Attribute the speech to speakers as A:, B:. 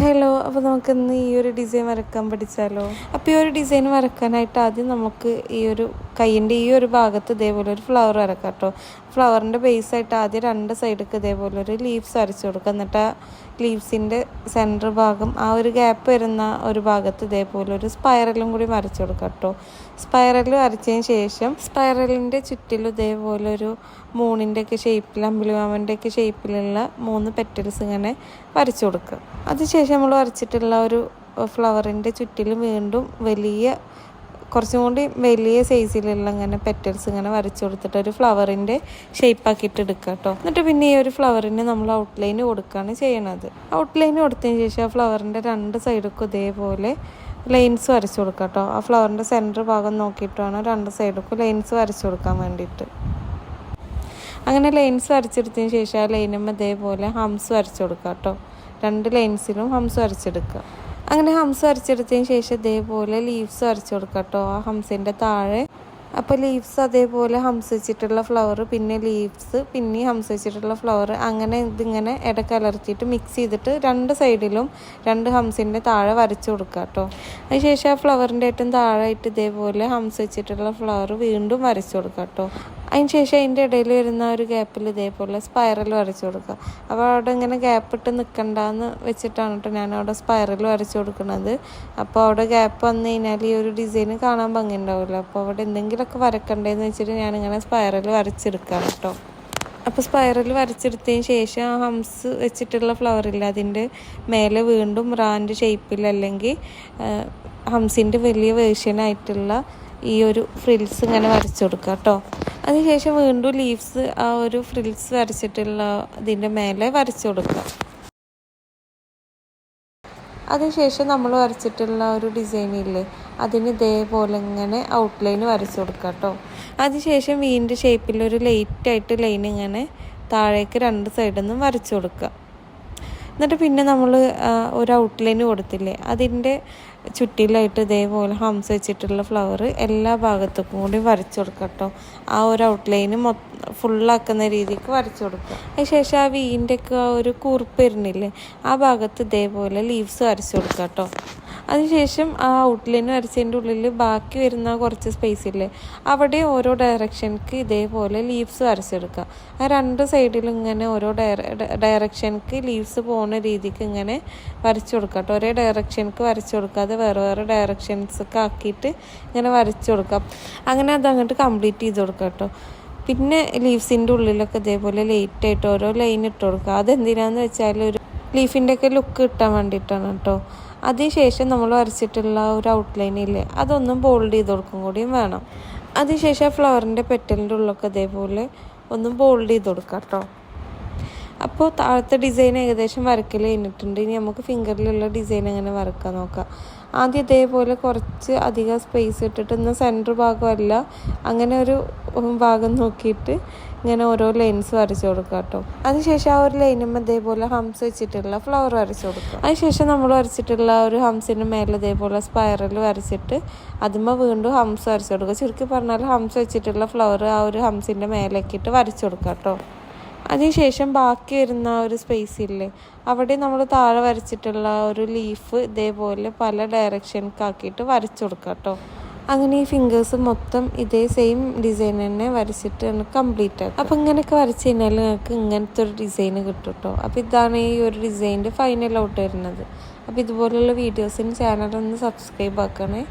A: Hello അപ്പോൾ നമുക്ക് നമുക്കിന്ന് ഈ ഒരു ഡിസൈൻ വരക്കാൻ പഠിച്ചാലോ? അപ്പോൾ ഈ ഒരു ഡിസൈൻ വരക്കാനായിട്ട് ആദ്യം നമുക്ക് ഈ ഒരു കൈയിന്റെ ഈ ഒരു ഭാഗത്ത് ഇതേപോലെ ഒരു ഫ്ലവർ വരക്കാം കേട്ടോ. ഫ്ലവറിന്റെ ബേസായിട്ട് ആദ്യം രണ്ട് സൈഡിലേക്ക് ഇതേപോലെ ഒരു ലീവ്സ് വരച്ചു കൊടുക്കുക എന്നിട്ട് ആ ലീവ്സിന്റെ സെന്റർ ഭാഗം ആ ഒരു ഗ്യാപ്പ് വരുന്ന ഒരു ഭാഗത്ത് ഇതേപോലെ ഒരു സ്പൈറലും കൂടി വരച്ചു കൊടുക്കുക കേട്ടോ. സ്പൈറൽ വരച്ചതിന് ശേഷം സ്പൈറലിന്റെ ചുറ്റിലും ഇതേപോലെ ഒരു മൂണിന്റെ ഷേപ്പിൽ അമ്പിളിമാമന്റെ ഒക്കെ ഷേപ്പിലുള്ള മൂന്ന് പെറ്റൽസ് ഇങ്ങനെ വരച്ചു കൊടുക്കുക. അതിനുശേഷം നമ്മൾ വരച്ചിട്ടുള്ള ഒരു ഫ്ലവറിന്റെ ചുറ്റിലും വീണ്ടും വലിയ കുറച്ചും കൂടി വലിയ സൈസിലുള്ള ഇങ്ങനെ പെറ്റൽസ് ഇങ്ങനെ വരച്ചു കൊടുത്തിട്ട് ഒരു ഫ്ലവറിന്റെ ഷേപ്പാക്കിയിട്ട് എടുക്കുക കേട്ടോ എന്നിട്ട് പിന്നെ ഈ ഒരു ഫ്ലവറിന് നമ്മൾ ഔട്ട്ലൈൻ കൊടുക്കുകയാണ് ചെയ്യണത്. ഔട്ട്ലൈൻ കൊടുത്തതിന് ശേഷം ആ ഫ്ലവറിന്റെ രണ്ട് സൈഡൊക്കെ ഇതേപോലെ ലൈൻസ് വരച്ചു കൊടുക്കുക കേട്ടോ ആ ഫ്ലവറിന്റെ സെന്റർ ഭാഗം നോക്കിയിട്ട് രണ്ട് സൈഡൊക്കെ ലൈൻസ് വരച്ചു കൊടുക്കാൻ വേണ്ടിയിട്ട്. അങ്ങനെ ലൈൻസ് വരച്ചെടുത്തതിന് ശേഷം ആ ലൈനും ഇതേപോലെ ഹംസ് വരച്ചു കൊടുക്കുക കേട്ടോ രണ്ട് ലൈൻസിലും ഹംസ് വരച്ചെടുക്കുക. അങ്ങനെ ഹംസ് വരച്ചെടുത്തതിന് ശേഷം ഇതേപോലെ ലീവ്സ് വരച്ചു കൊടുക്കാം കേട്ടോ ആ ഹംസിന്റെ താഴെ. അപ്പോൾ ലീവ്സ് അതേപോലെ ഹംസ് വെച്ചിട്ടുള്ള ഫ്ലവർ പിന്നെ ലീവ്സ് പിന്നെ ഹംസ് വെച്ചിട്ടുള്ള ഫ്ലവർ അങ്ങനെ ഇതിങ്ങനെ ഇടക്കലർത്തിയിട്ട് മിക്സ് ചെയ്തിട്ട് രണ്ട് സൈഡിലും രണ്ട് ഹംസിന്റെ താഴെ വരച്ചു കൊടുക്കുക കേട്ടോ. അതിനുശേഷം ആ ഫ്ലവറിന്റെ ഏറ്റവും താഴെയായിട്ട് ഇതേപോലെ ഹംസ് വെച്ചിട്ടുള്ള ഫ്ലവർ വീണ്ടും വരച്ചു കൊടുക്കുക കേട്ടോ. അതിന് ശേഷം അതിന്റെ ഇടയിൽ വരുന്ന ഒരു ഗ്യാപ്പിൽ ഇതേപോലെ സ്പൈറൽ വരച്ചു കൊടുക്കുക. അപ്പോൾ അവിടെ ഇങ്ങനെ ഗ്യാപ്പ് ഇട്ട് നിൽക്കണ്ടെന്ന് വെച്ചിട്ടാണ് കേട്ടോ ഞാൻ അവിടെ സ്പൈറൽ വരച്ചു കൊടുക്കുന്നത്. അപ്പോൾ അവിടെ ഗ്യാപ്പ് വന്നു കഴിഞ്ഞാൽ ഈ ഒരു ഡിസൈൻ കാണാൻ ഭംഗി ഉണ്ടാവില്ല അപ്പോൾ അവിടെ എന്തെങ്കിലുമൊക്കെ വരക്കണ്ടേന്ന് വെച്ചിട്ട് ഞാനിങ്ങനെ സ്പൈറൽ വരച്ചെടുക്കാം കേട്ടോ. അപ്പോൾ സ്പൈറൽ വരച്ചെടുത്തതിന് ശേഷം ആ ഹംസ് വെച്ചിട്ടുള്ള ഫ്ലവർ ഇല്ല അതിന്റെ മേലെ വീണ്ടും റാൻഡ് ഷേപ്പിൽ അല്ലെങ്കിൽ ഹംസിന്റെ വലിയ വേർഷനായിട്ടുള്ള ഈ ഒരു ഫ്രിൽസ് ഇങ്ങനെ വരച്ചു കൊടുക്കുക കേട്ടോ. അതിനുശേഷം വീണ്ടും ലീവ്സ് ആ ഒരു ഫ്രിൽസ് വരച്ചിട്ടുള്ള ഇതിന്റെ മേലെ വരച്ചു കൊടുക്കുക. അതിനുശേഷം നമ്മൾ വരച്ചിട്ടുള്ള ഒരു ഡിസൈൻ ഇല്ലേ അതിന് ഇതേപോലെ ഇങ്ങനെ ഔട്ട്ലൈൻ വരച്ചു കൊടുക്കുക കേട്ടോ അതിനുശേഷം വീന്റെ ഷേപ്പിൽ ഒരു ലൈറ്റായിട്ട് ലൈൻ ഇങ്ങനെ താഴേക്ക് രണ്ട് സൈഡിൽ നിന്നും വരച്ചു കൊടുക്കുക. എന്നിട്ട് പിന്നെ നമ്മൾ ഒരു ഔട്ട്ലൈൻ കൊടുത്തില്ലേ അതിന്റെ ചുറ്റിലായിട്ട് ഇതേപോലെ ഹംസ് വെച്ചിട്ടുള്ള ഫ്ലവർ എല്ലാ ഭാഗത്തേക്കും കൂടി വരച്ചു കൊടുക്കുക കേട്ടോ. ആ ഒരു ഔട്ട്ലൈന് മൊ ഫുള്ളാക്കുന്ന രീതിക്ക് വരച്ചു കൊടുക്കുക അതിനുശേഷം ആ വീന്റെ ഒക്കെ ഒരു കൂർപ്പ് വരുന്നില്ലേ ആ ഭാഗത്ത് ഇതേപോലെ ലീവ്സ് വരച്ചു കൊടുക്കുക കേട്ടോ. അതിനുശേഷം ആ ഔട്ട്ലൈൻ വരച്ചതിന്റെ ഉള്ളിൽ ബാക്കി വരുന്ന കുറച്ച് സ്പേസ് ഇല്ലേ അവിടെ ഓരോ ഡയറക്ഷൻക്ക് ഇതേപോലെ ലീവ്സ് വരച്ചെടുക്കുക ആ രണ്ട് സൈഡിലും ഇങ്ങനെ ഓരോ ഡയറക്ഷൻക്ക് ലീവ്സ് പോകുന്ന രീതിക്ക് ഇങ്ങനെ വരച്ചു കൊടുക്കുക കേട്ടോ. ഒരേ ഡയറക്ഷൻക്ക് വരച്ചു കൊടുക്കാതെ വേറെ വേറെ ഡയറക്ഷൻസൊക്കെ ആക്കിയിട്ട് ഇങ്ങനെ വരച്ചു കൊടുക്കാം. അങ്ങനെ അത് അങ്ങോട്ട് കംപ്ലീറ്റ് ചെയ്ത് കൊടുക്കാം കേട്ടോ. പിന്നെ ലീവ്സിന്റെ ഉള്ളിലൊക്കെ ഇതേപോലെ ആയിട്ട് ഓരോ ലൈൻ ഇട്ട് കൊടുക്കുക. അതെന്തിനാന്ന് വെച്ചാൽ ഒരു ലീഫിന്റെ ഒക്കെ ലുക്ക് കിട്ടാൻ വേണ്ടിയിട്ടാണ് കേട്ടോ. അതിനുശേഷം നമ്മൾ വരച്ചിട്ടുള്ള ഒരു ഔട്ട്ലൈൻ ഇല്ലേ അതൊന്നും ബോൾഡ് ചെയ്ത് കൊടുക്കും കൂടിയും വേണം. അതിനുശേഷം ഫ്ലവറിന്റെ പെറ്റലിന്റെ ഉള്ളൊക്കെ ഇതേപോലെ ഒന്നും ബോൾഡ് ചെയ്ത് കൊടുക്കാം കേട്ടോ. അപ്പോൾ താഴത്തെ ഡിസൈൻ ഏകദേശം വരക്കൽ കഴിഞ്ഞിട്ടുണ്ട്. ഇനി നമുക്ക് ഫിംഗറിലുള്ള ഡിസൈൻ അങ്ങനെ വരക്കാൻ നോക്കാം. ആദ്യം ഇതേപോലെ കുറച്ച് അധികം സ്പേസ് ഇട്ടിട്ട് ഇന്ന് സെന്റർ ഭാഗമല്ല അങ്ങനെ ഒരു ഭാഗം നോക്കിയിട്ട് ഇങ്ങനെ ഓരോ ലൈൻസ് വരച്ചു കൊടുക്കുക കേട്ടോ. അതിനുശേഷം ആ ഒരു ലൈനും ഇതേപോലെ ഹംസ് വെച്ചിട്ടുള്ള ഫ്ലവർ വരച്ചു കൊടുക്കുക അതിനുശേഷം നമ്മൾ വരച്ചിട്ടുള്ള ഒരു ഹംസിന്റെ മേലെ ഇതേപോലെ സ്പൈറൽ വരച്ചിട്ട് അതുമ്പോൾ വീണ്ടും ഹംസ് വരച്ചു കൊടുക്കുക ചുരുക്കി പറഞ്ഞാൽ ഹംസ് വെച്ചിട്ടുള്ള ഫ്ലവർ ആ ഒരു ഹംസിന്റെ മേലേക്കിട്ട് വരച്ചു കൊടുക്കുക കേട്ടോ. അതിനുശേഷം ബാക്കി വരുന്ന ഒരു സ്പേസ് ഇല്ലേ? അവിടെ നമ്മൾ താഴെ വരച്ചിട്ടുള്ള ഒരു ലീഫ് ഇതേപോലെ പല ഡയറക്ഷൻക്കാക്കിയിട്ട് വരച്ചു കൊടുക്കുക കേട്ടോ അങ്ങനെ ഈ ഫിംഗേഴ്സ് മൊത്തം ഇതേ സെയിം ഡിസൈൻ തന്നെ വരച്ചിട്ട് കംപ്ലീറ്റ് ആക്കും. അപ്പോൾ ഇങ്ങനെയൊക്കെ വരച്ച് കഴിഞ്ഞാൽ നിങ്ങൾക്ക് ഇങ്ങനത്തെ ഒരു ഡിസൈൻ കിട്ടും കേട്ടോ അപ്പോൾ ഇതാണ് ഈ ഒരു ഡിസൈന്റെ ഫൈനൽ ഔട്ട് വരുന്നത്. അപ്പോൾ ഇതുപോലുള്ള വീഡിയോസിന് ചാനൽ ഒന്ന് സബ്സ്ക്രൈബ് ആക്കണേ.